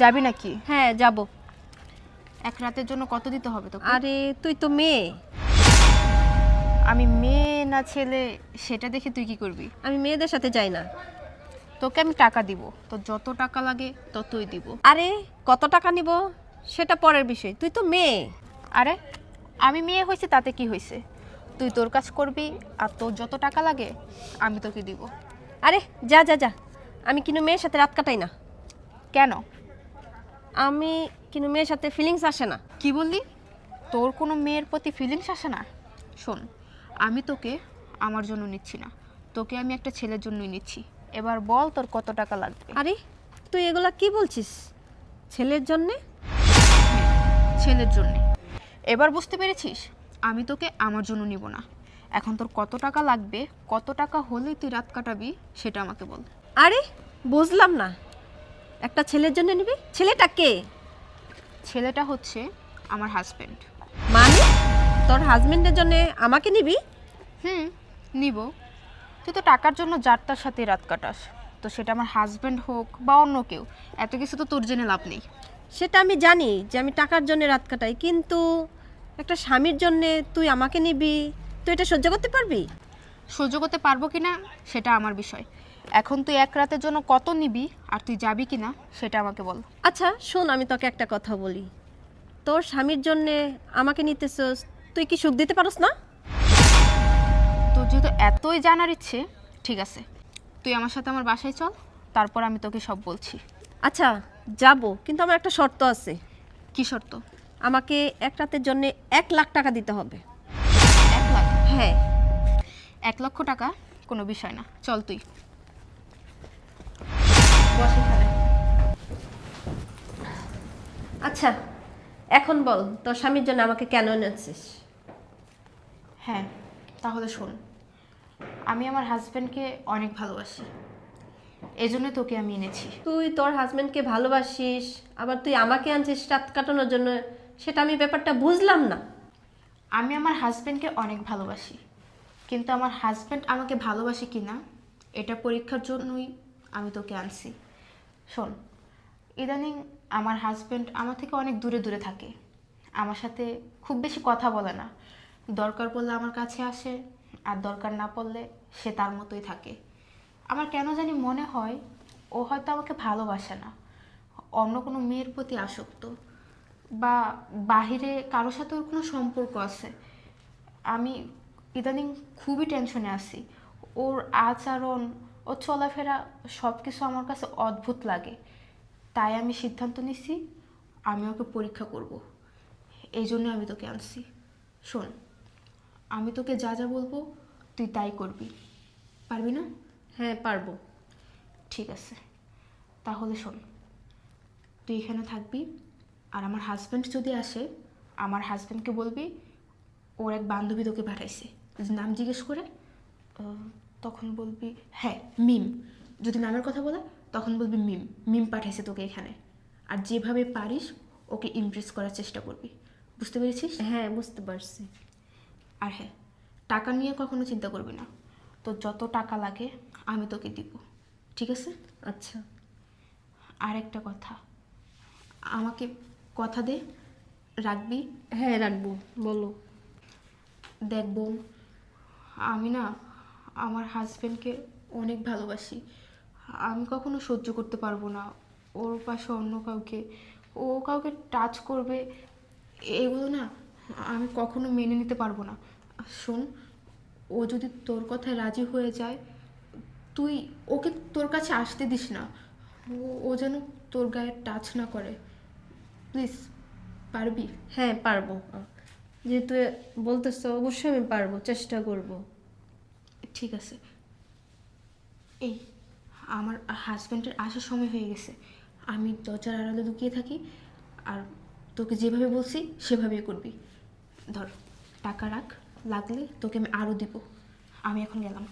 যাবি নাকি? হ্যাঁ যাব। এক রাতের জন্য কত দিতে হবে তোকে? আরে তুই তো মেয়ে। আমি মেয়ে না ছেলে সেটা দেখে তুই কি করবি? আমি মেয়েদের সাথে যাই না। তোকে আমি টাকা দিব। তো যত টাকা লাগে ততই দিব। আরে কত টাকা নিব? সেটা পরের বিষয়। তুই তো মেয়ে। আরে আমি মেয়ে হয়েছি তাতে কি হয়েছে? তুই তোর কাজ করবি আর তোর যত টাকা লাগে আমি তোকে দিব। আরে যা যা যা। আমি কিন্তু মেয়ের সাথে রাত কাটাই না। কেন? আমি কিন্তু মেয়ের সাথে ফিলিংস আসে না। কি বললি? তোর কোনো মেয়ের প্রতি ফিলিংস আসে না? শোন আমি তোকে আমার জন্য নিচ্ছি না। তোকে আমি একটা ছেলের জন্যই নিচ্ছি। এবার বল তোর কত টাকা লাগবে। আরে তুই এগুলা কি বলছিস? ছেলের জন্যে? ছেলের জন্য। এবার বুঝতে পেরেছিস? আমি তোকে আমার জন্য নিব না। এখন তোর কত টাকা লাগবে কত টাকা হলে তুই রাত কাটাবি সেটা আমাকে বল। আরে বুঝলাম না। একটা ছেলের জন্য নিবি? ছেলেটা কে? ছেলেটা হচ্ছে আমার হাজব্যান্ড মানে? তোর হাজবেন্ডের জন্য আমাকে নিবি? হুম নিব। তুই তো টাকার জন্য যার তার সাথে রাত কাটাস। তো সেটা আমার হাজব্যান্ড হোক বা অন্য কেউ এত কিছু তো তোর জেনে লাভ নেই। সেটা আমি জানি যে আমি টাকার জন্য রাত কাটাই কিন্তু একটা স্বামীর জন্য তুই আমাকে নিবি তুই এটা সহ্য করতে পারবি? সহ্য করতে পারব কি না সেটা আমার বিষয়। এখন তুই এক রাতের জন্য কত নিবি? আর তুই যাবি কি না সেটা আমাকে বল। আচ্ছা শোন আমি তোকে একটা কথা বলি। তোর স্বামীর জন্য আমাকে নিতেছস তুই কি সুখ দিতে পারস না? তোর যেহেতু এতই জানার ইচ্ছে ঠিক আছে তুই আমার সাথে আমার বাসায় চল তারপর আমি তোকে সব বলছি। আচ্ছা যাব কিন্তু আমার একটা শর্ত আছে। কি শর্ত? আমাকে এক রাতের জন্য এক লাখ টাকা দিতে হবে। এক লাখ? হ্যাঁ। এক লক্ষ টাকা? কোনো বিষয় না। চল তুই। বস এখানে। আচ্ছা এখন বল তোর স্বামীর জন্য আমাকে কেন এনেছিস? হ্যাঁ তাহলে শোন। আমি আমার হাজব্যান্ডকে অনেক ভালোবাসি। এই জন্য তোকে আমি এনেছি। তুই তোর হাজব্যান্ডকে ভালোবাসিস আবার তুই আমাকে আনছিস রাত কাটানোর জন্য সেটা আমি ব্যাপারটা বুঝলাম না। আমি আমার হাজব্যান্ডকে অনেক ভালোবাসি কিন্তু আমার হাজব্যান্ড আমাকে ভালোবাসে কি না এটা পরীক্ষার জন্যই আমি তোকে আনছি। শোন, ইদানিং আমার হাজব্যান্ড আমার থেকে অনেক দূরে দূরে থাকে। আমার সাথে খুব বেশি কথা বলে না। দরকার পড়লে আমার কাছে আসে, আর দরকার না পড়লে সে তার মতোই থাকে। আমার কেন জানি মনে হয়, ও হয়তো আমাকে ভালোবাসে না। অন্য কোনো মেয়ের প্রতি আসক্ত, বা বাহিরে কারোর সাথে ওর কোনো সম্পর্ক আছে। আমি ইদানিং খুবই টেনশনে আছি। ওর আচরণ ওর চলাফেরা সব কিছু আমার কাছে অদ্ভুত লাগে। তাই আমি সিদ্ধান্ত নিছি আমি ওকে পরীক্ষা করব। এই জন্য আমি তোকে আনছি। শোন আমি তোকে যা যা বলব তুই তাই করবি। পারবি না? হ্যাঁ পারব। ঠিক আছে। তাহলে শোন তুই এখানে থাকবি আর আমার হাজব্যান্ড যদি আসে আমার হাজব্যান্ডকে বলবি ওর এক বান্ধবী তোকে পাঠাইছে। নাম জিজ্ঞেস করে তখন বলবি হ্যাঁ মিম। যদি নামের কথা বলে তখন বলবি মিম মিম পাঠাইছে তোকে এখানে। আর যেভাবে পারিস ওকে ইমপ্রেস করার চেষ্টা করবি। বুঝতে পেরেছিস? হ্যাঁ বুঝতে পারছি। আর হ্যাঁ টাকা নিয়ে কখনো চিন্তা করবি না। তো যত টাকা লাগে আমি তোকে দিব। ঠিক আছে? আচ্ছা। আর একটা কথা আমাকে কথা দে রাখবি? হ্যাঁ রাখব বলো। দেখ বোন আমি না আমার হাজব্যান্ডকে অনেক ভালোবাসি। আমি কখনো সহ্য করতে পারব না। ওর পাশে অন্য কাউকে, ও কাউকে টাচ করবে, এগুলো না আমি কখনো মেনে নিতে পারব না। শোন, ও যদি তোর কথায় রাজি হয়ে যায়, তুই ওকে তোর কাছে আসতে দিস না। ও- যেন তোর গায়ে টাচ না করে। প্লিজ পারবি? হ্যাঁ পারব। যেহেতু বলতেছো, অবশ্যই আমি পারব, চেষ্টা করব। ঠিক আছে। এই, আমার হাজব্যান্ডের আসার সময় হয়ে গেছে। আমি দরজার আড়ালে লুকিয়ে থাকি আর তোকে যেভাবে বলছি সেভাবেই করবি। ধর, টাকা রাখ, লাগলে তোকে আমি আরও দিব। আমি এখন গেলাম।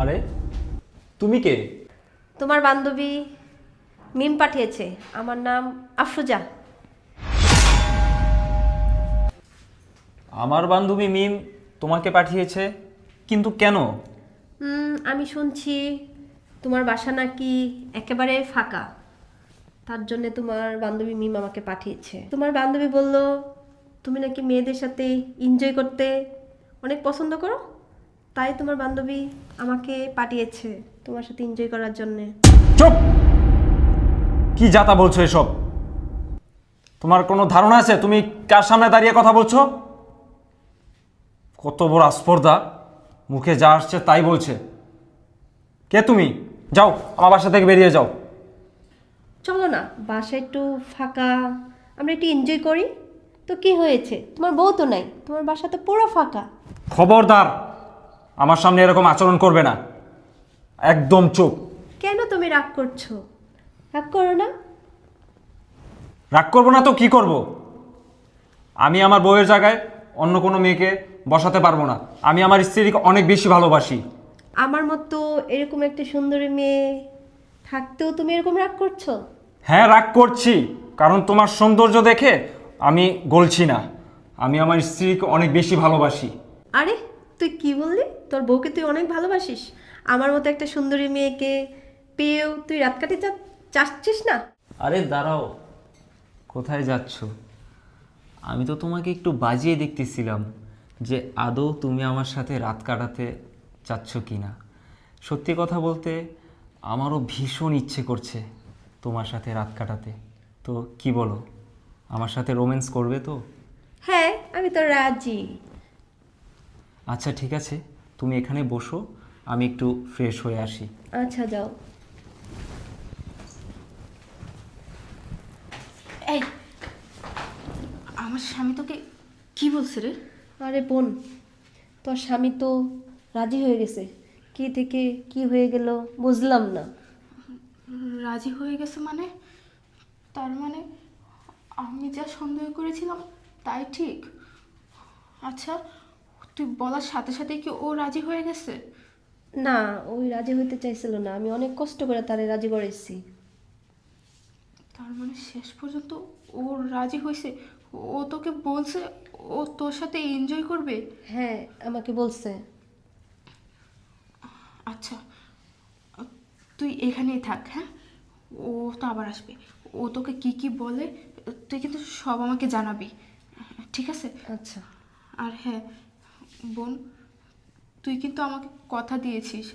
আরে, তুমি কে? তোমার বান্ধবী মিম পাঠিয়েছে। আমার নাম আফরোজা। আমার বান্ধবী মিম তোমাকে পাঠিয়েছে কিন্তু কেন? আমি শুনছি তোমার বাসা নাকি একেবারে ফাঁকা। তার জন্য তোমার বান্ধবী মিম আমাকে পাঠিয়েছে। তোমার বান্ধবী বলল তুমি নাকি মেয়েদের সাথে এনজয় করতে অনেক পছন্দ করো? তাই তোমার বান্ধবী আমাকে পাঠিয়েছে। তোমার সাথে এনজয় করার জন্যে। চুপ! কি যাতা বলছো এসব? তোমার কোনো ধারণা আছে? তুমি কার সামনে দাঁড়িয়ে কথা বলছো? কত বড় আস্পর্ধা। মুখে যা আসছে তাই বলছে। কে তুমি? যাও আমার বাসা থেকে বেরিয়ে যাও। চলো না বাসা একটু ফাঁকা। আমরা একটু এনজয় করি। তো কি হয়েছে? তোমার বউ তো নাই। তোমার বাসা তো পুরো ফাঁকা। খবরদার আমার সামনে এরকম আচরণ করবে না। একদম চুপ। কেন তুমি রাগ করছ? রাগ করো না। রাগ করব না তো কি করব? আমি আমার বউয়ের জায়গায় অন্য কোনো মেয়েকে বসাতে পারব না। আমি আমার স্ত্রীকে অনেক বেশি ভালোবাসি। আমার মতো এরকম একটা সুন্দরী মেয়ে থাকতেও তুমি এরকম রাগ করছ? হ্যাঁ রাগ করছি। কারণ তোমার সৌন্দর্য দেখে আমি গলছি না। আমি আমার স্ত্রীকে অনেক বেশি ভালোবাসি। আরে তুই কি বললি? তোর বউকে তুই অনেক ভালোবাসিস। আমার মতো একটা সুন্দরী মেয়েকে পেয়েও তুই রাত কাটি চাচ্ছিস না? আরে দাঁড়াও কোথায় যাচ্ছ? আমি তো তোমাকে একটু বাজিয়ে দেখতেছিলাম যে আদৌ তুমি আমার সাথে রাত কাটাতে চাচ্ছ কি না সত্যি কথা বলতে আমারও ভীষণ ইচ্ছে করছে তোমার সাথে রাত কাটাতে। তো কি বলো আমার সাথে রোম্যান্স করবে তো? হ্যাঁ আমি তো রাজি। আচ্ছা ঠিক আছে তুমি এখানে বসো। আমি একটু ফ্রেশ হয়ে আসি। আচ্ছা যাও। এই আমার স্বামী তোকে কি বলছে রে? আরে বোন তোর স্বামী তো রাজি হয়ে গেছে। কি থেকে কি হয়ে গেল বুঝলাম না। রাজি হয়ে গেছে মানে? তার মানে আমি যা সন্দেহ করেছিলাম তাই ঠিক? আচ্ছা তুই বলার সাথে সাথে কি ও রাজি হয়ে গেছে? না ওই রাজি হইতে চাইছিল না। আমি অনেক কষ্ট করে তারে রাজি করেছি তার মানে শেষ পর্যন্ত ও রাজি হয়েছে ও তোকে বলছে ও তোর সাথে এনজয় করবে? হ্যাঁ আমাকে বলছে। আচ্ছা তুই এখানেই থাক হ্যাঁ? ও তো আবার আসবে। ও তোকে কি কি বলে তুই কিন্তু সব আমাকে জানাবি। ঠিক আছে? আচ্ছা। আর হ্যাঁ বোন তুই কিন্তু আমাকে কথা দিয়েছিস।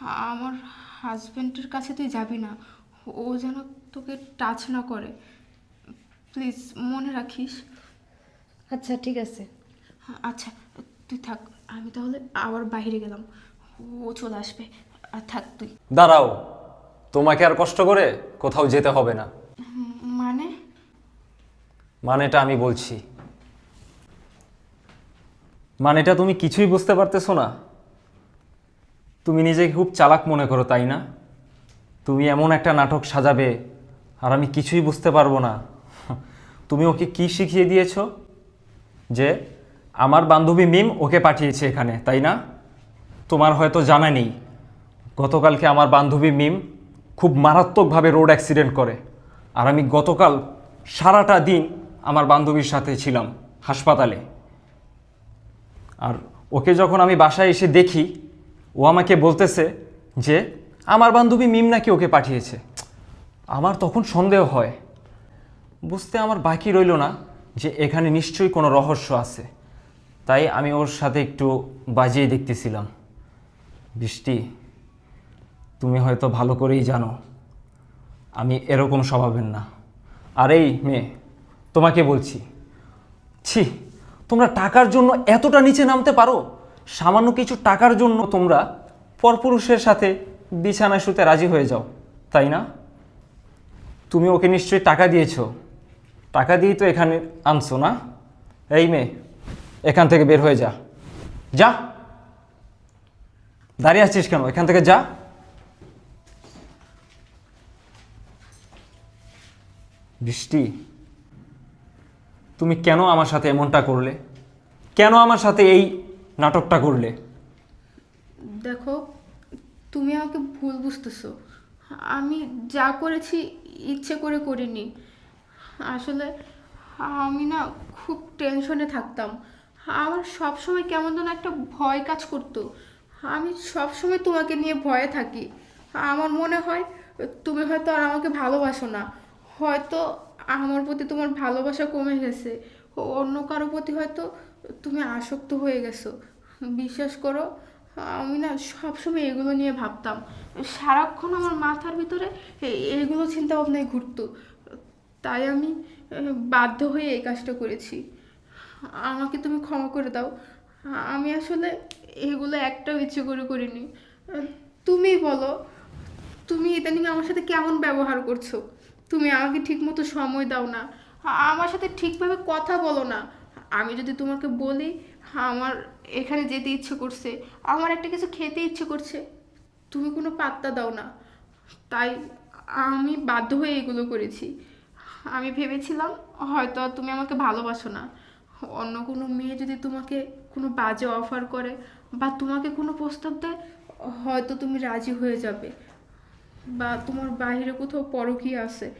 আমার হাজব্যান্ডের কাছে তুই যাবি না। ও যেন তোকে টাচ না করে। প্লিজ মনে রাখিস? আচ্ছা ঠিক আছে। আচ্ছা তুই থাক। আমি তাহলে আবার বাইরে গেলাম। ও চলে আসবে। আর থাক তুই। দাঁড়াও। তোমাকে আর কষ্ট করে কোথাও যেতে হবে না। মানে? মানেটা আমি বলছি। মানেটা তুমি কিছুই বুঝতে পারতেছো না। তুমি নিজেকে খুব চালাক মনে করো, তাই না? তুমি এমন একটা নাটক সাজাবে আর আমি কিছুই বুঝতে পারব না। তুমি ওকে কি শিখিয়ে দিয়েছ? যে আমার বান্ধবী মিম ওকে পাঠিয়েছে এখানে, তাই না? তোমার হয়তো জানা নেই, গতকালকে আমার বান্ধবী মিম খুব মারাত্মকভাবে রোড অ্যাক্সিডেন্ট করে আর আমি গতকাল সারাটা দিন আমার বান্ধবীর সাথে ছিলাম হাসপাতালে। আর ওকে যখন আমি বাসায় এসে দেখি, ও আমাকে বলতেছে যে, আমার বান্ধবী মিম নাকি ওকে পাঠিয়েছে। আমার তখন সন্দেহ হয়। বুঝতে আমার বাকি রইল না যে এখানে নিশ্চয়ই কোনো রহস্য আছে। তাই আমি ওর সাথে একটু বাজিয়ে দেখতেছিলাম। বৃষ্টি, তুমি হয়তো ভালো করেই জানো, আমি এরকম স্বভাবের না। আর এই মেয়ে, তোমাকে বলছি। ছি তোমরা টাকার জন্য এতটা নিচে নামতে পারো? সামান্য কিছু টাকার জন্য তোমরা পরপুরুষের সাথে বিছানায় শুতে রাজি হয়ে যাও, তাই না? তুমি ওকে নিশ্চয়ই টাকা দিয়েছ। টাকা দিয়েই তো এখানে আনছো না? এই মেয়ে, এখান থেকে বের হয়ে যা। যা। দাঁড়িয়ে আছিস কেন? এখান থেকে যা। বৃষ্টি। তুমি কেন আমার সাথে এমনটা করলে? কেন আমার সাথে এই নাটকটা করলে? দেখো, তুমি আমাকে ভুল বুঝতেছো। আমি যা করেছি ইচ্ছে করে করিনি। আসলে আমি না খুব টেনশনে থাকতাম। আমার সব সময় কেমন যেন একটা ভয় কাজ করতো। আমি সব সময় তোমাকে নিয়ে ভয়ে থাকি। আমার মনে হয় তুমি হয়তো আর আমাকে ভালোবাসো না। হয়তো আমার প্রতি তোমার ভালোবাসা কমে গেছে। অন্য কারও প্রতি হয়তো তুমি আসক্ত হয়ে গেছো। বিশ্বাস করো, আমি না সবসময় এগুলো নিয়ে ভাবতাম। সারাক্ষণ আমার মাথার ভিতরে এইগুলো চিন্তা ভাবনায় ঘুরতো। তাই আমি বাধ্য হয়ে এই কাজটা করেছি। আমাকে তুমি ক্ষমা করে দাও। আমি আসলে এগুলো একটাও ইচ্ছে করে করিনি। তুমি বলো, তুমি ইদানিং আমার সাথে কেমন ব্যবহার করছ? তুমি আমাকে ঠিকমতো সময় দাও না। আমার সাথে ঠিকভাবে কথা বলো না। আমি যদি তোমাকে বলি, আমার এখানে যেতে ইচ্ছে করছে। আমার একটা কিছু খেতে ইচ্ছে করছে। তুমি কোনো পাত্তা দাও না। তাই আমি বাধ্য হয়ে এগুলো করেছি। আমি ভেবেছিলাম, হয়তো তুমি আমাকে ভালোবাসো না। অন্য কোনো মেয়ে যদি তোমাকে কোনো বাজে অফার করে বা তোমাকে কোনো প্রস্তাব দেয়, হয়তো তুমি রাজি হয়ে যাবে। বা তোমার বাইরে কোথাও পরকীয় আছে।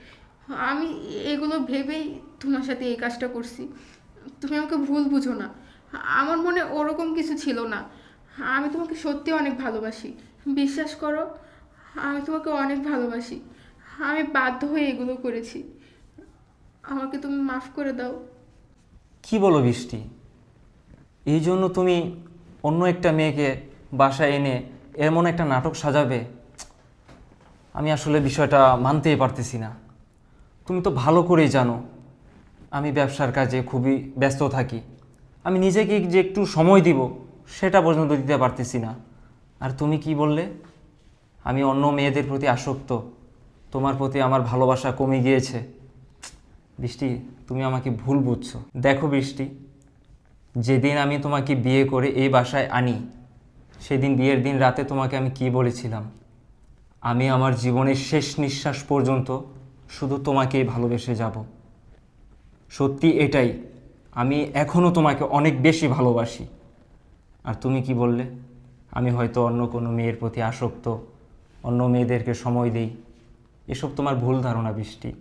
আমি এগুলো ভেবেই তোমার সাথে এই কাজটা করছি। তুমি আমাকে ভুল বুঝো না। আমার মনে ওরকম কিছু ছিল না। আমি তোমাকে সত্যি অনেক ভালোবাসি। বিশ্বাস করো, আমি তোমাকে অনেক ভালোবাসি। আমি বাধ্য হয়ে এগুলো করেছি। আমাকে তুমি মাফ করে দাও। কি বলো বৃষ্টি? এই জন্য তুমি অন্য একটা মেয়েকে বাসায় এনে এমন একটা নাটক সাজাবে আমি আসলে বিষয়টা মানতেই পারতেছি না। তুমি তো ভালো করেই জানো, আমি ব্যবসার কাজে খুবই ব্যস্ত থাকি। আমি নিজেকে যে একটু সময় দিব, সেটা পর্যন্ত দিতে পারতেছি না। আর তুমি কি বললে? আমি অন্য মেয়েদের প্রতি আসক্ত, তোমার প্রতি আমার ভালোবাসা কমে গিয়েছে। বৃষ্টি, তুমি আমাকে ভুল বুঝছ। দেখো বৃষ্টি, যেদিন আমি তোমাকে বিয়ে করে এই বাসায় আনি, সেদিন বিয়ের দিন রাতে তোমাকে আমি কি বলেছিলাম? আমি আমার জীবনের শেষ নিঃশ্বাস পর্যন্ত শুধু তোমাকেই ভালোবেসে যাব। সত্যি এটাই, আমি এখনও তোমাকে অনেক বেশি ভালোবাসি। আর তুমি কি বললে? আমি হয়তো অন্য কোনো মেয়ের প্রতি আসক্ত, অন্য মেয়েদেরকে সময় দেই। এসব তোমার ভুল ধারণা বৃষ্টি।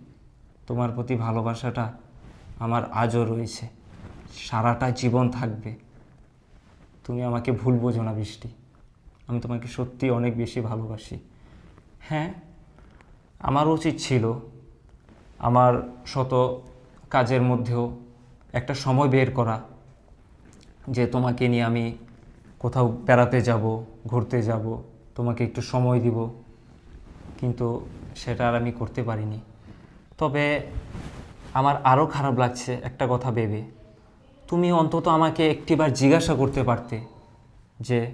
তোমার প্রতি ভালোবাসাটা আমার আজও রয়েছে। সারাটা জীবন থাকবে। তুমি আমাকে ভুল বোঝো না বৃষ্টি। আমি তোমাকে সত্যি অনেক বেশি ভালোবাসি। হ্যাঁ আমার উচিত ছিল আমার শত কাজের মধ্যেও একটা সময় বের করা, যে তোমাকে নিয়ে আমি কোথাও বেড়াতে যাব, ঘুরতে যাব, তোমাকে একটু সময় দিব। কিন্তু সেটা আর আমি করতে পারিনি। তবে আমার আরও খারাপ লাগছে একটা কথা ভেবে। তুমি অন্তত আমাকে একটিবার জিজ্ঞাসা করতে পারতে যে,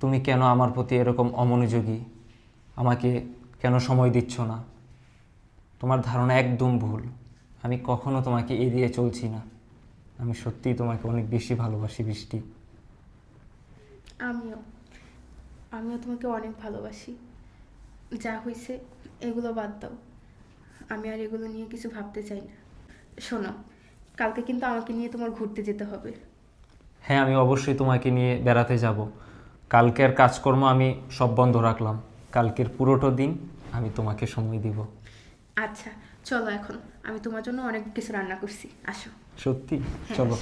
তুমি কেন আমার প্রতি এরকম অমনোযোগী? আমাকে কেন সময় দিচ্ছ না? তোমার ধারণা একদম ভুল। আমি কখনো তোমাকে এড়িয়ে চলছি না। আমি সত্যিই তোমাকে অনেক বেশি ভালোবাসি বৃষ্টি। আমিও। আমিও তোমাকে অনেক ভালোবাসি। যা হয়েছে এগুলো বাদ দাও। আমি আর এগুলো নিয়ে কিছু ভাবতে চাই না। শোনো কালকে কিন্তু আমাকে নিয়ে তোমার ঘুরতে যেতে হবে। হ্যাঁ আমি অবশ্যই তোমাকে নিয়ে বেড়াতে যাব। কালকের কাজকর্ম আমি সব বন্ধ রাখলাম। কালকের পুরোটা দিন আমি তোমাকে সময় দিব। আচ্ছা চলো এখন। আমি তোমার জন্য অনেক কিছু রান্না করছি। আসো। সত্যি? হ্যাঁ, চলো।